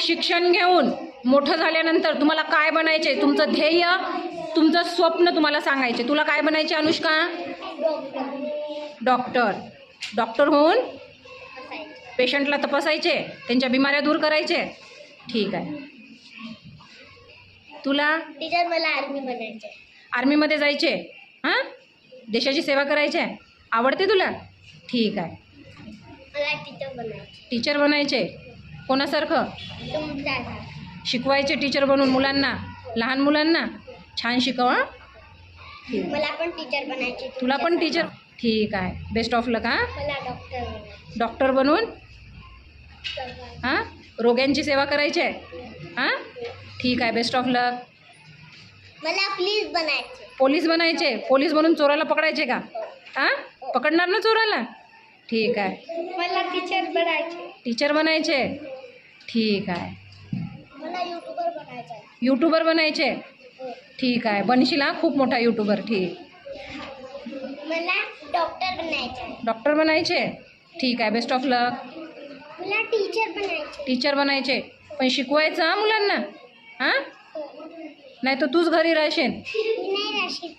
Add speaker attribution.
Speaker 1: शिक्षण घेऊन मोठं झाल्यानंतर तुम्हाला काय बनायचे? तुमचं ध्येय तुमचं स्वप्न तुम्हाला सांगायचे. तुला काय बनायचे अनुष्का? डॉक्टर. डॉक्टर होऊन पेशंटला तपासायचे त्यांच्या बिमाऱ्या दूर करायचे. ठीक आहे. तुला?
Speaker 2: टीचर मला आर्मी बनायचे.
Speaker 1: आर्मीमध्ये जायचे. हां? देशाची सेवा करायची. आहे आवडते तुला? ठीक आहे.
Speaker 2: मला टीचर बनायचे.
Speaker 1: टीचर बनायचे. कोणासारखं? शिकवायचे टीचर बनून मुलांना? लहान मुलांना? छान शिकव हां?
Speaker 2: मला पण टीचर बनायचे
Speaker 1: तुला पण टीचर ठीक आहे. बेस्ट ऑफ लक हां?
Speaker 2: डॉक्टर
Speaker 1: बनून? हां? रोग्यांची सेवा करायची आहे? हां? ठीक आहे. बेस्ट ऑफ लक
Speaker 2: मला प्लीज बनायचे.
Speaker 1: पोलीस बनायचे? पोलीस बनून चोराला पकडायचे का? हां. पकडणार ना चोराला? ठीक आहे.
Speaker 2: मला टीचर बनायचे.
Speaker 1: टीचर बनायचे? ठीक आहे.
Speaker 2: मला युट्यूबर बनायचे
Speaker 1: यूट्यूबर बनायचे? ठीक आहे. बनशील हा? खूप मोठा यूट्यूबर ठीक.
Speaker 2: मला डॉक्टर बनायचे
Speaker 1: डॉक्टर बनायचे? ठीक आहे. बेस्ट ऑफ लक
Speaker 2: मला टीचर बनायचे
Speaker 1: टीचर बनायचे. पण शिकवायचं हा मुलांना? हां? नाही तर तूच घरी राहशील.
Speaker 2: नाही